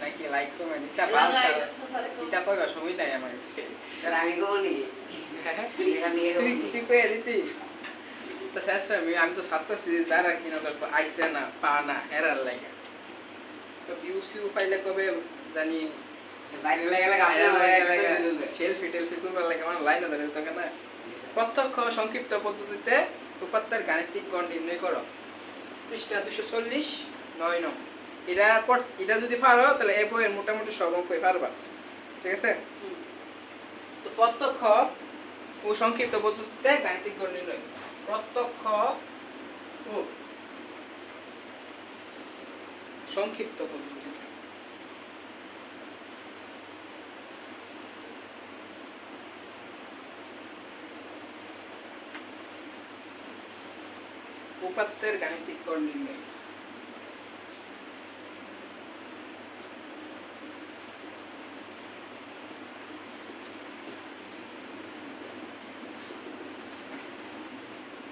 নাকি like comment এটা ভালো এটা কইবা সময় নাই আমার। স্যার আমি তুই দিতি। তো শেষ আমি আমি তো সারতেছি যারা কিনা তো আইসে না পা না এরার লাগে। তো কবে জানি বাইরে লাগে লাগে সেলফি টেলফি তুলবার লাগে আমার লাইনে ধরে তোকে না। প্রত্যক্ষ সংক্ষিপ্ত পদ্ধতিতে উপাত্তের গাণিতিক গণ নির্ণয় করো। পৃষ্ঠা দুশো চল্লিশ নয় নং। এটা এটা যদি পারো তাহলে বইয়ের মোটামুটি সব অঙ্কই পারবা। ঠিক আছে? তো প্রত্যক্ষ ও সংক্ষিপ্ত পদ্ধতিতে গাণিতিক গণ নির্ণয়। প্রত্যক্ষ ও সংক্ষিপ্ত পদ্ধতি। উপাত্তের গাণিতিক গণ নির্ণয়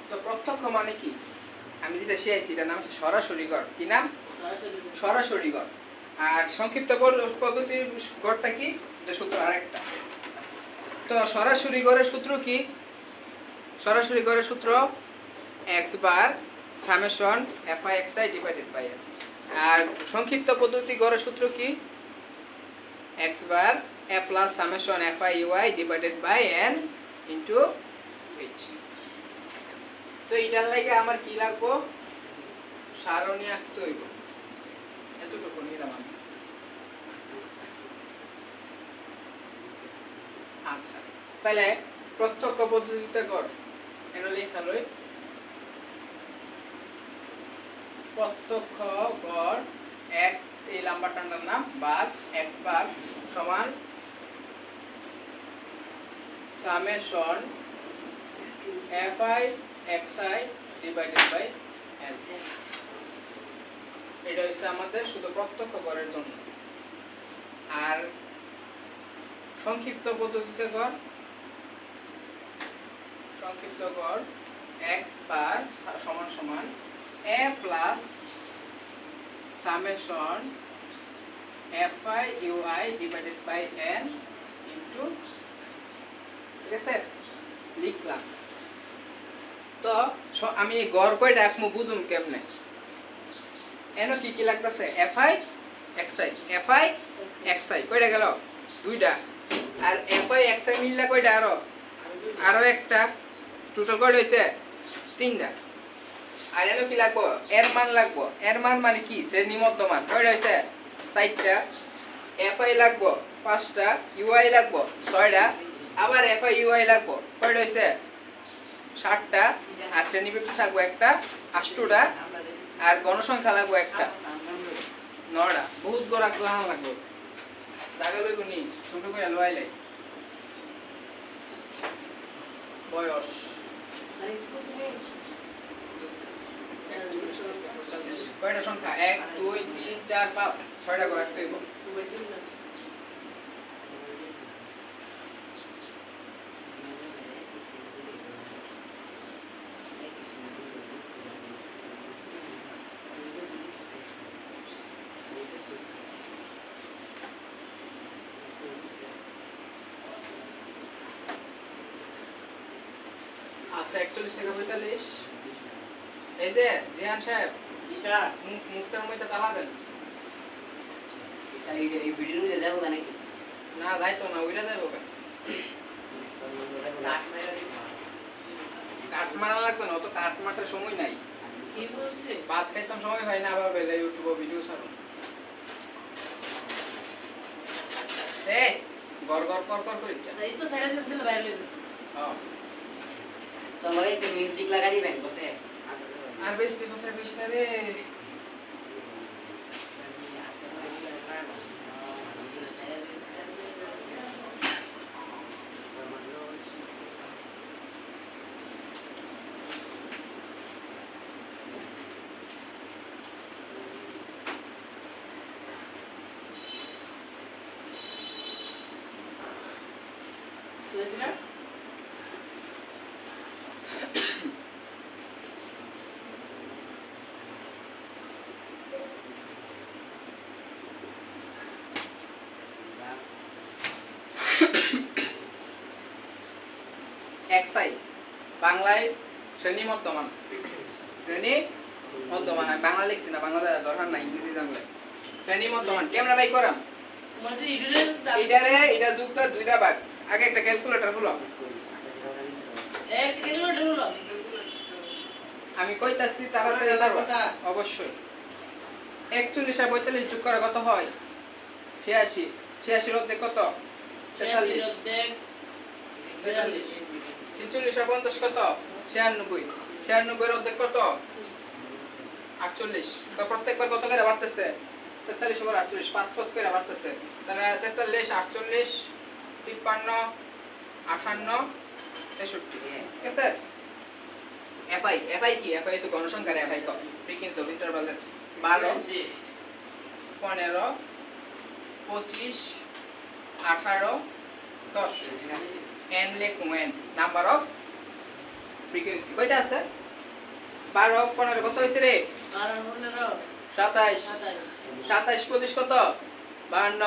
তো প্রত্যক্ষ মানে কি আমি যেটা শিখাইছি এটার নাম সরাসরি গড় কি নাম? সরাসরি গড় আর সংক্ষিপ্ত গড়- পদ্ধতির গড়টা কি? এটা সূত্র আরেকটা। তো সরাসরি গড়ের সূত্র কি? সরাসরি গড়ের সূত্র X bar summation F I X I divided by N আর সংক্ষিপ্ত পদ্ধতি গড়ের সূত্র কি? X bar A plus summation F I U I divided by N into H তো এটার লাগে আমার কি লাগবো? সারণী আঁকতে হইব। এতটুকু নিলাম আমি। আচ্ছা তাহলে প্রত্যক্ষ পদ্ধতিতে কর। এনে লেখা লই। প্রত্যক্ষ গড় x, এই লাম্বারটার নাম বার, x বার সমান summation F I I divided by N এটা হচ্ছে আমাদের শুধু প্রত্যক্ষ করার জন্য। আর সংক্ষিপ্ত পদ্ধতিতে কর সংক্ষিপ্ত কর এক্স বার সমান সমান A plus summation F I U I divided by N into ঠিক আছে? লিখলাম। তো আমি গড় কই ডাকমু বুঝুম কেমনে? এনো কি কি লাগতেছে? F I X I I I কয়টা গেল? দুইটা। আর এফ আই এক্স আই মিললে কয়টা আরও? আরও একটা। টোটাল কয়টা হয়েছে তিনটা। আর এনো কি লাগবো? এর মান লাগবো। এর মান মানে কি? শ্রেণি মধ্যমান কয়টা হয়েছে চারটা। এফ আই লাগবো পাঁচটা। ইউআই লাগবো ছয়টা। আবার এফ আই ইউআই লাগবো। কয়টা হয়েছে ষাটটা, আর শ্রেণীবিভক্তি থাকব একটা, আষ্টটা, আর গণসংখ্যা লাগবো একটা। নটা বহুত গড়া লাহান লাগবো। জায়গা লইব নি, ছোট করে লোয়াইলে বয়স। কয়টা সংখ্যা? এক, দুই, তিন, চার, পাঁচ, ছয়টা করে রাখতে হইব আচ্ছা একচল্লিশ থেকে পঁয়তাল্লিশ এই যে জিহান সাহেব মুখ মুখটার মধ্যে তালা দেন। এই ভিডিওর মধ্যে যাব নাকি না যাইতো না ওইটা যাইব কেন? কাঠ মারা লাগবে না অত কাঠ মাটার সময় নাই। ভাত খাইতাম সময় হয় না আবার বেলা ইউটিউবে ভিডিও ছাড়ো। এ গর গর কর কর করে ইচ্ছা হ্যাঁ। চলো একটু মিউজিক লাগাই দিবেন বলতে। Arbeste কথা কইস না রে এসআই বাংলায় শ্রেণি মধ্যমান। শ্রেণি মধ্যমান আমি বাংলা লিখছি না বাংলা দরকার নাই ইংরেজি জানলে। শ্রেণি মধ্যমান কেমন ভাই করাম। মানে এটারে এটা যুক্ত দুইটা ভাগ। আগে একটা ক্যালকুলেটর হলো। আমি কইতাছি তাড়াতাড়ি পারবা অবশ্যই। একচল্লিশ আর পঁয়তাল্লিশ যোগ করে কত হয়? ছিয়াশি। ছিয়াশির মধ্যে কত? তেতাল্লিশ। তেতাল্লিশ। ছিচল্লিশ আর পঞ্চাশ কত? ছিয়ানব্বই। ছিয়ানব্বইয়ের অর্ধেক কত? আটচল্লিশ। তো প্রত্যেকবার কত করে বাড়তেছে? তেতাল্লিশ ওপর আটচল্লিশ, পাঁচ পাঁচ করে বাড়তেছে। তাহলে তেতাল্লিশ, আটচল্লিশ, তিপ্পান্ন আটান্ন তেষট্টি। ঠিক আছে? এফআই এফআই কি? এফআই হচ্ছে গণসংখ্যার এফআই কম। ফ্রিকোয়েন্সি ইন্টারভালের বারো, পনেরো, পঁচিশ, আঠারো, দশ। এন লেখুন এন নাম্বার অফ ফ্রিকোয়েন্সি কয়টা আছে? বারো পনেরো কত হয়েছে রে? সাতাইশ। সাতাইশ। পঁচিশ কত? বাহান্ন।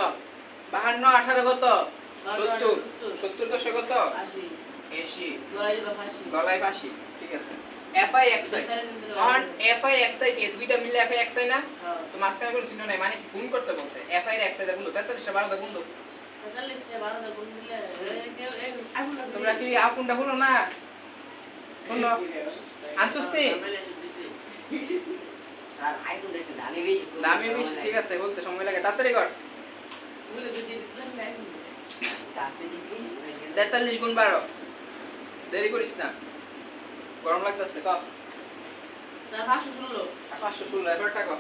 বাহান্ন আঠারো কত? সত্তর। সত্তর। দশে কত? এসি ফাঁসি। গলায় বাসি ঠিক আছে। এফআই এক্সআই তখন এফআই এক্সআই কে দুইটা মিলে এফআই এক্সআই না? তো মাঝখানে কোনো চিহ্ন নাই মানে গুণ করতে বলছে? এফআই এর এক্সআই গুণ তেতাল্লিশটা বারোটা গুণ। তোমরা কি আপুনটা হলো না স্যার দামি বেশি ঠিক আছে বলতে সময় লাগে তাড়াতাড়ি কর তেতাল্লিশ গুণ বারো দেরি করিস না গরম লাগতেছে ক পাঁচশো ষোলো এবার টাকা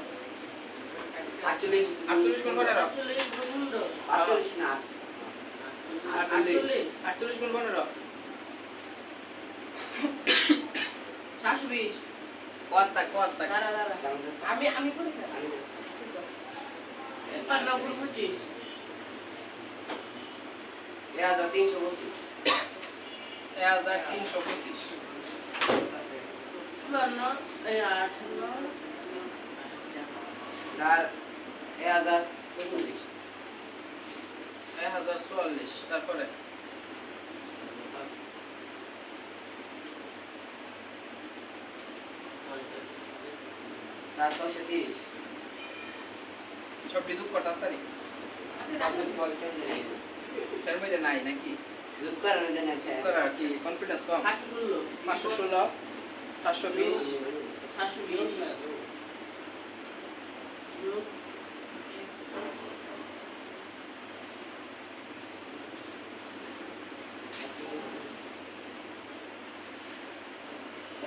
আটচল্লিশ আটচল্লিশ গুণ পনেরো। আটচল্লিশ না। আটচল্লিশ। আটচল্লিশ গুণ পনেরো। কত তাক কত তাক আমি আমি করে পঁচিশ। এক হাজার তিনশো পঁচিশ। এক হাজার তিনশো পঁচিশ। চুয়ান্ন স্যার এক হাজার চল্লিশ। এক হাজার চুয়াল্লিশ তারপরে স্যার ছয়শো তিরিশ। সবটি যোগ কর তাড়াতাড়ি। তার মধ্যে নাই নাকি? কি? কনফিডেন্স কম? পাঁচশো ষোলো। পাঁচশো ষোলো সাতশো বিশ। সাতশো বিশ।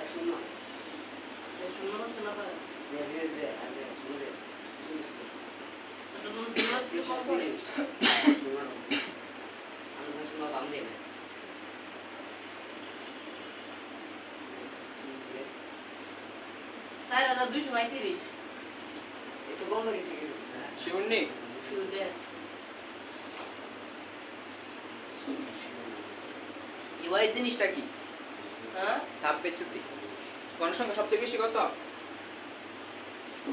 এক শূন্য এক শূন্য করতে না পারে ধীরে ধীরে ধীরে আগে শূন্য দে চল্লিশ দে। এটা কোনো শূন্য থেকে কম করে শূন্য দাও। আমি তো শূন্য দাম দেব চার হাজার দুইশো পঁয়ত্রিশ এই জিনিসটা কি? হ্যাঁ? ধাপ পেচ্ছুতি গণসংখ্যা সবচেয়ে বেশি কত?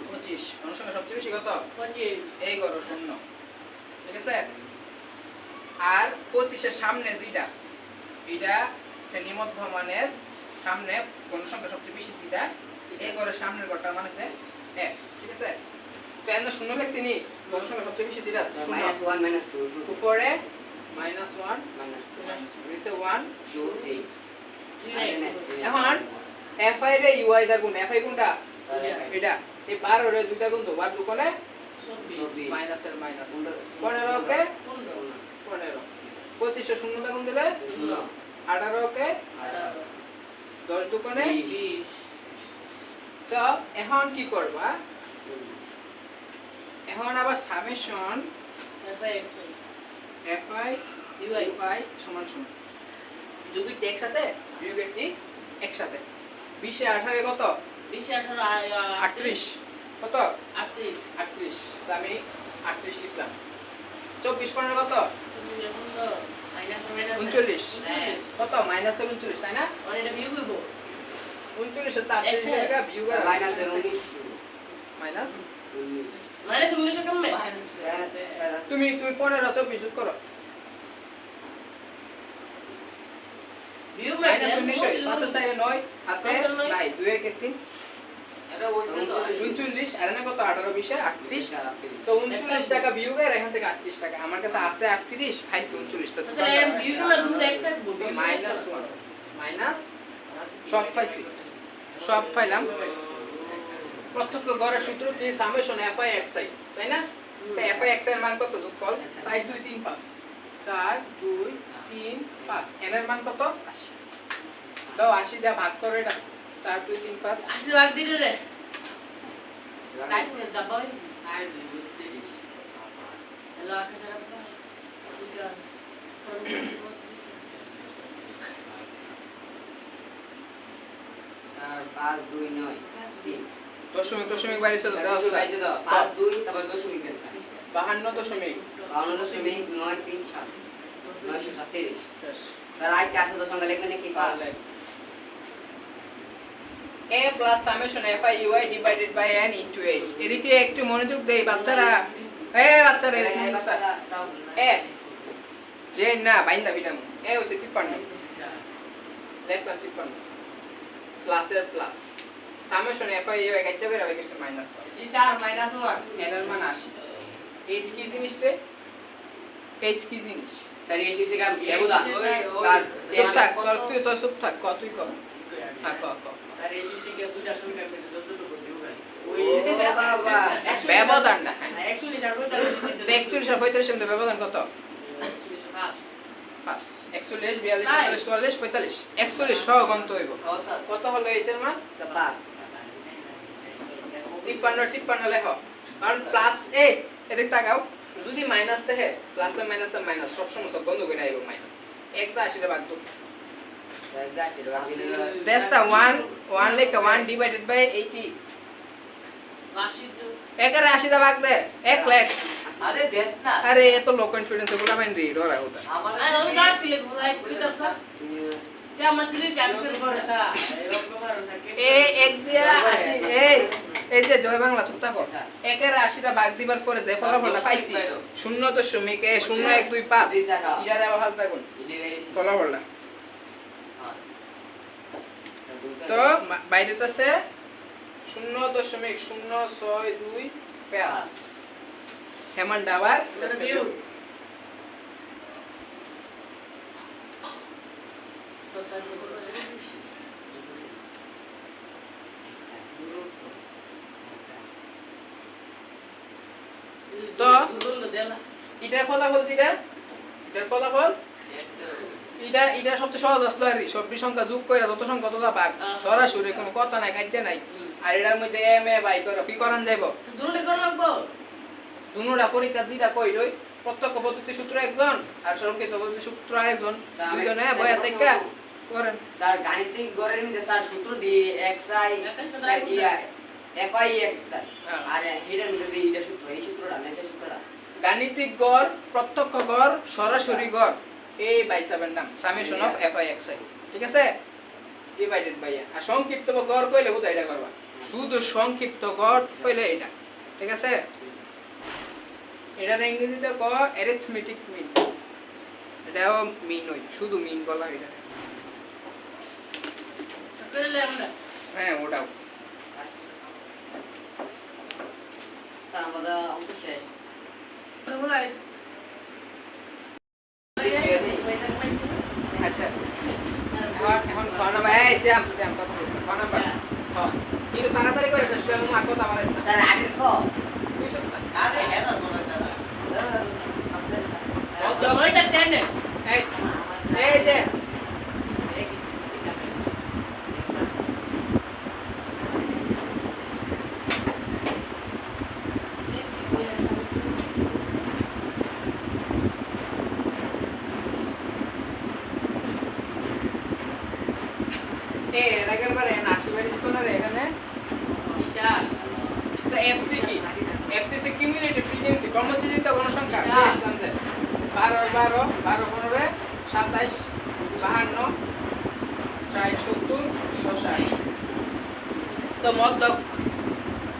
পঁচিশ। গণসংখ্যা সবচেয়ে বেশি কত? পঁচিশ। এই করো শূন্য। ঠিক আছে? আর পঁচিশের সামনে যেটা এটা শ্রেণি মধ্যমানের সামনে গণসংখ্যা সবচেয়ে বেশি যেটা এই ঘরের সামনের ঘরটার মানে হচ্ছে এক। ঠিক আছে? তো এখানে শূন্য লিখছি নি। গণসংখ্যা সবচেয়ে বেশি যেটা উপরে মাইনাস ওয়ান মাইনাস নিচে ওয়ান টু থ্রি এখন এফ আই রে ইউআই দা গুণ এফ আই গুণটা এটা। এই বারো রে দুইটা গুণ তো বার দুকোনে চব্বিশ। মাইনাসের মাইনাস পনেরো। কে? পনেরো। পঁচিশে শূন্যটা গুণ দিলে? আঠারো কে? দশ দুকোনে? বিশ। তো এখন কি করবা? এখন আবার summation F I X I F I U I U I সমান সমান। যুগেরটি একসাথে বিয়োগেরটি একসাথে। বিশে আঠারো কত? বিশে আঠারো আটত্রিশ। কত? আটত্রিশ। আটত্রিশ। তো আমি আটত্রিশ লিখলাম। চব্বিশ পনেরো কত? উনচল্লিশ। কত? মাইনাসের উনচল্লিশ তাই না? মানে এটা বিয়োগ হইব। উনচল্লিশের তার একটা। জায়গা বিয়োগ মাইনাসের উনিশ মাইনাস মানে উনিশশো কমবে তুমি তুমি পনেরো চব্বিশ যোগ করো। আমার কাছে আছে আটত্রিশ খাইছি উনচল্লিশ মাইনাস? সব পাইছি। সব পাইলাম। প্রত্যক্ষ গড়ের সূত্র কি summation F I X I তাই না? তো এফ আই এক্স আই এর মান কত? যোগফল চার দুই তিন পাঁচ চার দুই তিন পাঁচ। এন এর মান কত? আশি। দাও আশি দেওয়া ভাগ করো এটা। চার দুই তিন পাঁচ। আসলে ভাগ দিলে রে। চার পাঁচ দুই নয় তিন। দশমিক দশমিক চলে পাঁচ দুই তারপর দশমিক বাহান্ন দশমিক। বাউন্ন দশমিক নয় তিন সাত। নয়শো সাতত্রিশ। স্যার আছে লিখবেন নাকি? পাঁচ a plus summation f i u i divided by n into h এদিকে একটু মনোযোগ দেই বাচ্চারা। এ বাচ্চারা এদিকে। মনোযোগ দাও। এ। যে না বাইন্দা বিনাম এ হচ্ছে লেখলাম প্লাসের plus summation F I U এক করে হবে কিছু মাইনাস এন এর মান আশি এইচ কি জিনিস রে? এইচ কি জিনিস? স্যার এই শিশু কাম ব্যবধান স্যার চুপ থাক তুই তো চুপ থাক ক তুই কর হ্যাঁ ক ক ব্যবধানটা। হ্যাঁ তো একচল্লিশ আর পঁয়তাল্লিশের মধ্যে ব্যবধান কত? একচল্লিশ বিয়াল্লিশ চুয়াল্লিশ পঁয়তাল্লিশ। একচল্লিশ সহ গন্ত হইব। কত হলো এইচের মান? স্যার পাঁচ। তিপ্পান্ন তিপ্পান্ন লেখ কারণ প্লাস এ এদিক তাকাও। যদি মাইনাস দেখে প্লাসে মাইনাসে মাইনাস সব বন্ধ করে আইব মাইনাস একটা আশিটা বাদ দু দেশটা ওয়ান ওয়ান লেখা ওয়ান ডিভাইডেড বাই এইটি একের আশিটা ভাগ দে এক লাখ। আরে দেশ না। আরে এত লো কনফিডেন্স এগুলো বাইন রি ডরা হতা আমার এ এক দিয়া আশি এই এই যে জয় বাংলা থাকো। একের আশিটা ভাগ দিবার পরে যে ফলাফলটা পাইছি শূন্য দশমিক এ শূন্য এক দুই পাঁচ। হ্যাঁ। ইরারে আবার হাল থাকুন। ফলাফলটা। তো বাইরে তো আছে। শূন্য দশমিক শূন্য ছয় দুই পাঁচ। হেমান ডাবার এটার ফলাফল যেটা এটার ফলাফল? এটা এটা সবচেয়ে সহজ আসলো আর সবটি সংখ্যা যোগ করে যত সংখ্যা তত ভাগ। সরাসরি কোনো কথা নাই কাজে নাই। আর এটার মধ্যে এম এ বাই করো কি করান যাইব? দুনোটা পরীক্ষা যেটা কই রই প্রত্যক্ষ পদ্ধতি সূত্র একজন আর সংকেত পদ্ধতি সূত্র আরেকজন। দুইজনে স্যার, থেকে করেন। স্যার গাণিতিক গড়ের মধ্যে স্যার সূত্র দিয়ে এক্স আই একাশ না স্যার তাই ইয়া এফ আই এক্স হ্যাঁ। আর হিডের মধ্যে দিয়ে সূত্র এই সূত্রটা মেসের সূত্রটা। গাণিতিক গড় প্রত্যক্ষ গড় সরাসরি গড়। এই বাই সেভেন নাম summation of F I X ঠিক আছে? ডিভাইডেড বাই আর সংক্ষিপ্ত গড় কইলে হুদা এটা করবা। শুধু সংক্ষিপ্ত গড় কইলে এটা। ঠিক আছে? এটার ইংরেজিতে ক অ্যারিথমেটিক মিন এটাও মিন ওই শুধু মিন বলা হয় এটা হ্যাঁ ওটাও। স্যার আমাদের অঙ্ক শেষ আচ্ছা এখন এখন খ নাম্বার এই শ্যাম শ্যাম কত হয়েছে খ নাম্বার খ কিন্তু তাড়াতাড়ি করে শেষ করে না কত আমার আছে স্যার আগের খ দুইশো টাকা আরে হ্যাঁ না মনে হয় এই এই যে সত্তর ছশো তো মদ্যক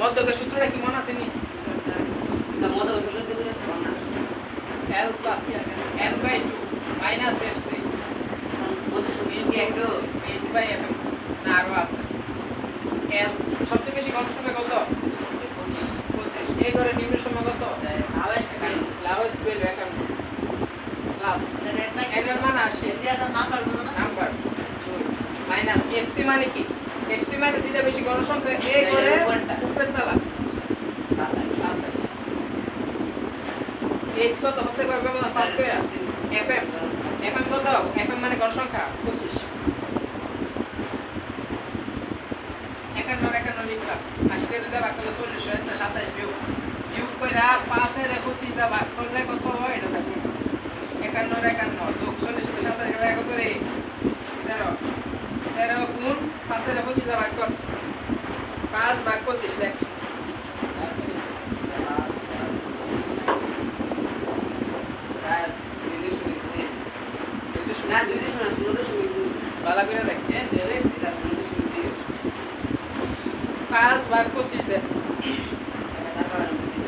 মদকের সূত্রটা কি মনে আছে নি? মদ্যক সূত্র মনে আছে। L plus L by two minus F C বলতে সুবিধা না আরও আছে। এল সবচেয়ে বেশি গণ সংখ্যা কত? পঁচিশ। পঁচিশ। এই করে নিম্ন সংখ্যা কত? লাভেস্ট একান্ন। লাভেস্ট বেল একান্ন। প্লাস এটার মান আসে নাম্বার নাম্বার মাইনাস এফসি মানে কি? এফসি মানে যেটা বেশি গণসংখ্যা এ করে। উপরের তলা। এইচ কত হতে পারবে বলা সার্চ করে এফএম এফএম কত? এফএম মানে গণসংখ্যা পঁচিশ। একান্ন একান্ন লিখলাম। আশিটা দুটা ভাগ করলে চল্লিশ হয় সাতাশ বিয়োগ। বিয়োগ করে পাঁচের পঁচিশ দা ভাগ করলে কত হয়? এটা দেখুন একান্ন একান্ন যোগ চল্লিশ সাতাশ গেলে কত রে তেরো। তেরো গুণ পাঁচের পঁচিশ ভাগ কর। পাঁচ ভাগ পঁচিশ দেখ। দুই দুই দুই। না দুই দশমিক না শূন্য দশমিক দুই ভালো করে দেখ। শূন্য দশমিক দুই। পাঁচ ভাগ পঁচিশ দেখ। দুই দুই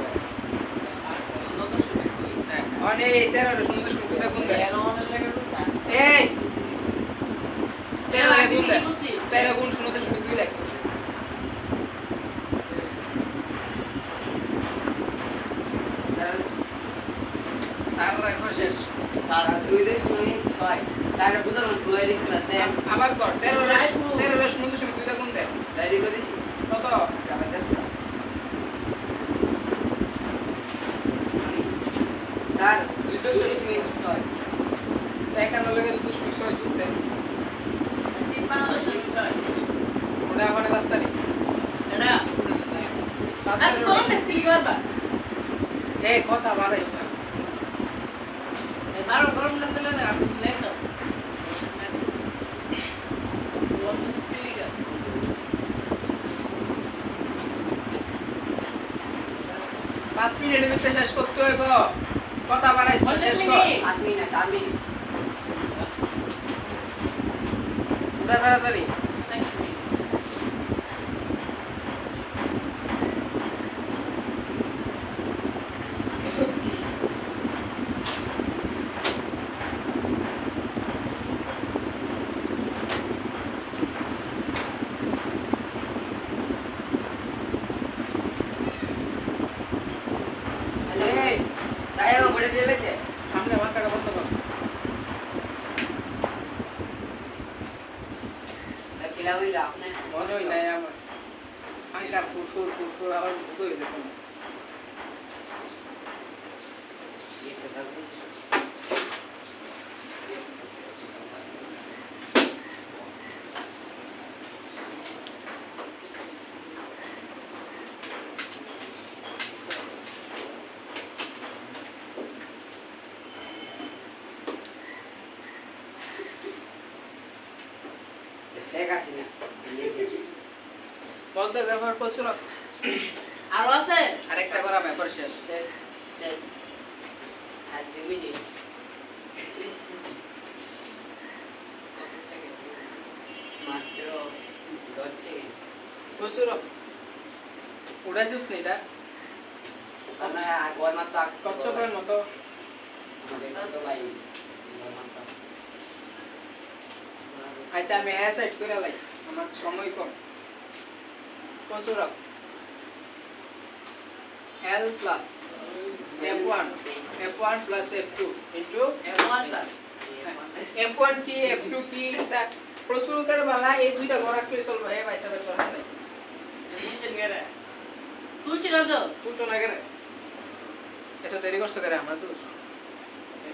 হ্যাঁ অনে তেরো শূন্য দশমিক দুই গুণ দেখ। অনেক এই তেরো গুণ তেরো গুণ শূন্য দশমিক দুই দেন। আবার কর তেরো তেরো শূন্য দশমিক দুই গুণ দেখ স্যার রেডি করেছি। কত? স্যার দুই দশমিক ছয়। একান্ন লেগে দুই দশমিক ছয় যুগ দেখ কথা বাড়াইস না। বারো গরম লাগতে লাগে আপনি লেখো কোন মিস্ত্রি কর পাঁচ মিনিটের ভিতরে শেষ করতে হইব। কথা বাড়াইস শেষ কর। পাঁচ মিনিট না চার মিনিট। ওটা তাড়াতাড়ি এই তাই আমার বলে চলেছে সামনে বাঁকাটা বন্ধ কর কিলা হইল আপনি মনে হয় নাই আমার হাঙ্কার ফুরফুর ফুরফুর আবার বুঝতে হইলে কোনো শেখ হাসিনা বলতে ব্যবহার করছিল আরও আছে? আরেকটা করা ব্যাপার শেষ। শেষ শেষ। আর দুই মিনিট। মাত্র দশ সেকেন্ড। প্রচুর উড়াইছিস নি এটা? আপনার কচ্ছপের মতো। ভাই বয় মাত্র আসছে। আচ্ছা আমি হ্যাঁ সাইড করে লাই। আমার সময় কম। প্রচুর L plus F one F one plus F two into M one plus F one কি এফ টু কি তা প্রচুর করে বালা এই দুইটা ঘর রাখলে চলবে। হে ভাই সাহেবের দরকার নেই। বুঝছেন গেরে তুলছি না তো তুলছো না কেন এত দেরি করছ কেন? আমার দোষ।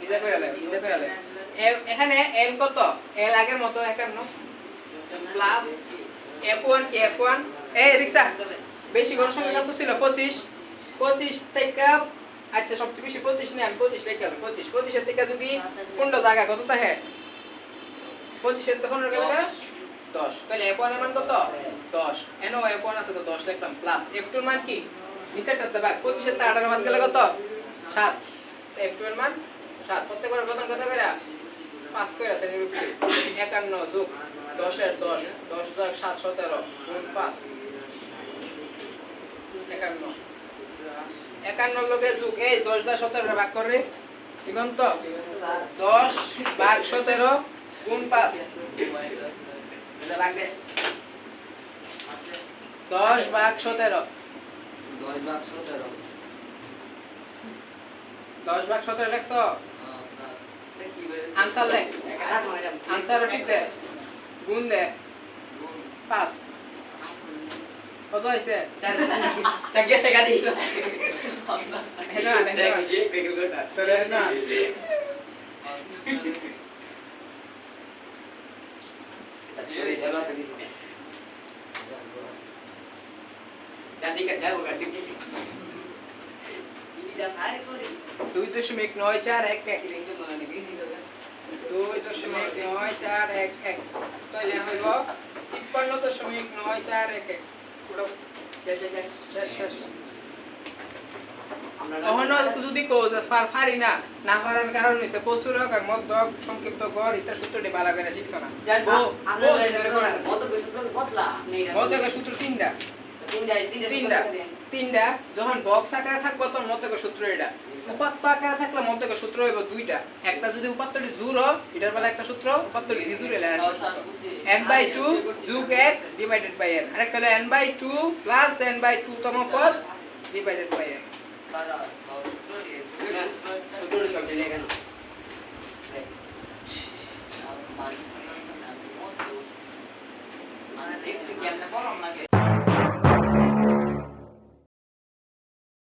নিজে করে লাই নিজে করে এ- এখানে এল কত? এল আগের মতো একান্ন Plus এফ ওয়ান কি এফ ওয়ান এই রিক্সা। বেশি গণসংখ্যা কত ছিল? পঁচিশ। পঁচিশ থেকে আচ্ছা সবচেয়ে বেশি পঁচিশ নেই আমি পঁচিশ লিখে গেল পঁচিশ। পঁচিশের থেকে যদি কোনটা জায়গা কত থাকে পঁচিশের তো পনেরো গেলে দশ। তাহলে এফ ওয়ানের মান কত? দশ। এন ও এফ ওয়ান আছে তো দশ লিখলাম। প্লাস এফ টুর মান কি? নিচেরটাতে ভাগ। পঁচিশের থেকে আঠারো বাদ গেলে কত? সাত। এফ টু এর মান সাত। প্রত্যেকের প্রথম কত করে পাঁচ করে আছে একান্ন যোগ দশের দশ দশ যোগ সাত সতেরো গুণ পাঁচ। একান্ন। একান্ন লোকে যুগ এই দশ দশ সতেরো ভাগ করে দিগন্ত দশ ভাগ সতেরো গুণ পাঁচ। দশ ভাগ সতেরো। দশ ভাগ সতেরো। দশ ভাগ সতেরো লেখছ? আনসার লেখ একা রাখো ম্যাডাম আনসার ঠিক দে গুণ দে গুণ। পাঁচ কত হয়েছে সাগে সাগা দিল হেনা হেনা সাগে পেগল গোটা তোরে না সরি জলা তো দিছি গাদি কা যাও গাদি কি ইনি যা আরে করে দুই দশমিক নয় চার এক এক মানে দুই দশমিক নয় চার এক এক তাহলে হইব তিপ্পান্ন দশমিক নয় চার এক এক যদি পার না না পারার কারণ হইছে প্রচুর হোক আর মধ্য সংক্ষিপ্ত গড় ইত্যাদি সূত্রটি ভালো করে শিখছো না মধ্যে সূত্র তিনটা তিনটা তিনটা তিনটা যখন বক্স আকারে থাকব তখন মধ্যে সূত্র এটা। উপাত্ত আকারে থাকলে মধ্যে সূত্র হইব দুইটা। একটা যদি উপাত্তটি জোর হয় এটার বেলা একটা সূত্র উপাত্তটি বিজুর এলে n by 2 যোগ x ডিভাইডেড বাই n আরেকটা হলো n by 2 plus n by 2 তম পদ ডিভাইডেড বাই n বাবা তাও সূত্র দিয়ে, না, সূত্রের ছোট সব দিলে কেন আর মান- দেখছি কেমনে করম নাকি